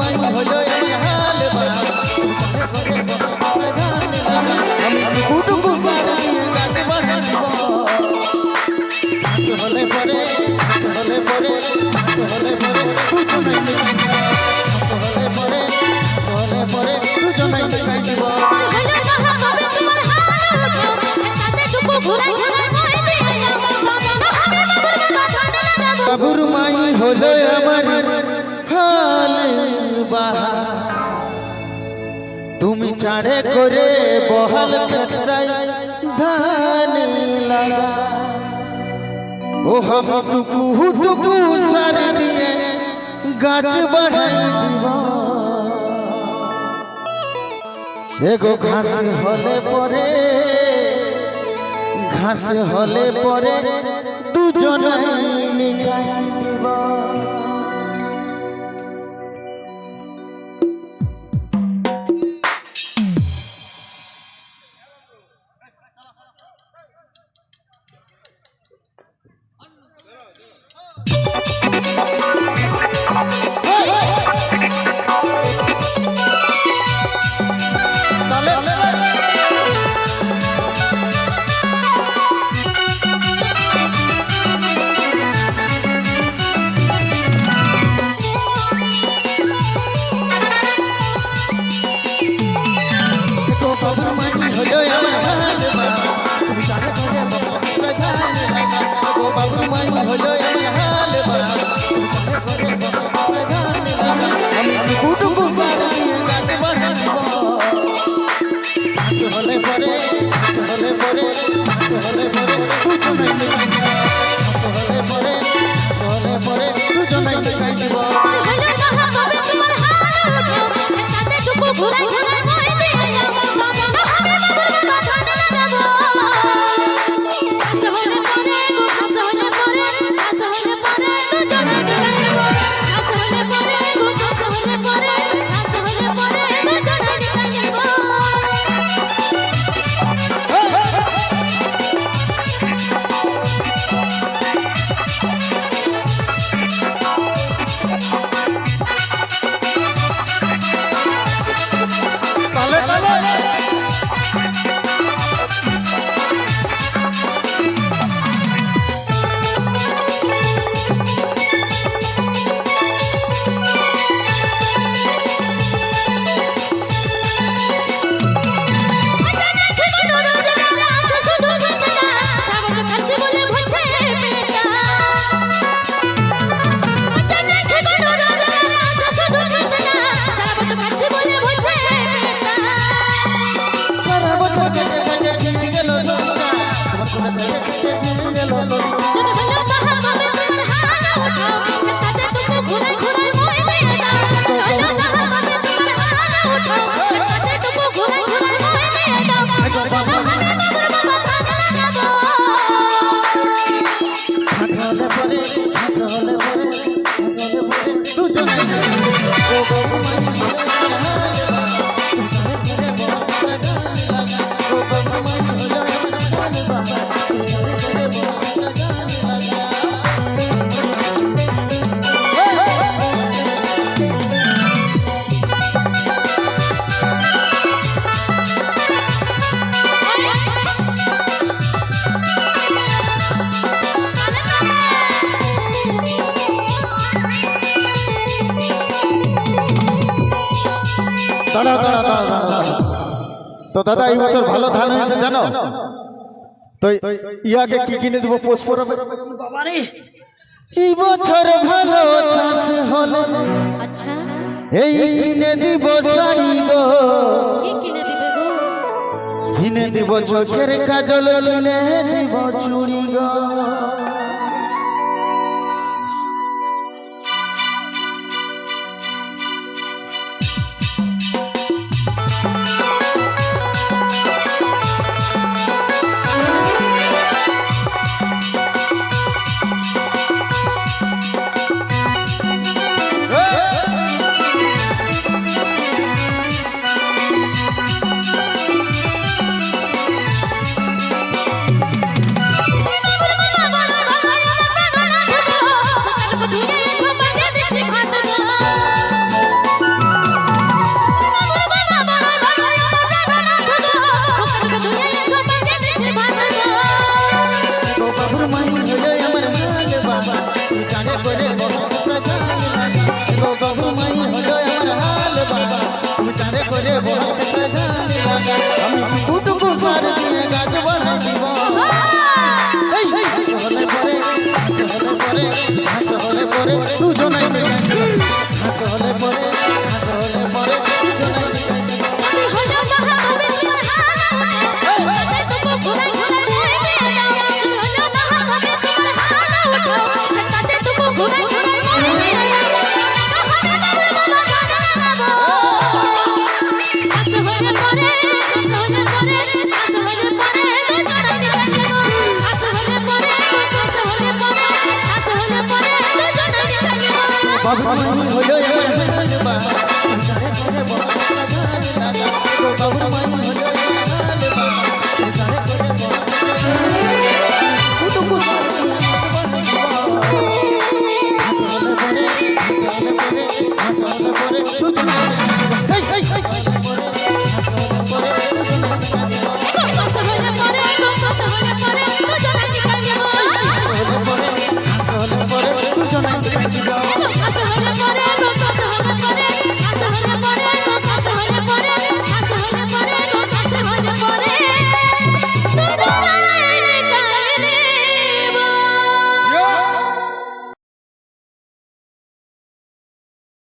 তোমায় হলো হাল কুটুকু সারিয়ে গাছ বানাবো হলে পরে হলে পরে হলে পরে দুজনে হলে মাই হলো আমার হাল। বাহা। তুমি চাড়ে করে বহাল খেটায় ধান লাগা। ও হাম টুকু টুকু সারি দিয়ে গাছ বাড়াই দিব। এগো ঘাস হলে পরে, ঘাস হলে পরে দুজনাই নিগাই দিবা। তো দাদা এই বছর ভালো ধান হয়েছে জানো? তো ইয়াকে কি কিনে দেবো? পোষ পড়াবে? এই বছর ভালো চাষ হলো। এই কিনে দিব শাড়ি গো। কিনে দিব চোখের কাজল কিনে দিব চুড়ি গো। বাবুর মনি হলো আমার ভালোবাসা জানে জানে বাবা জানে না গো বাবুর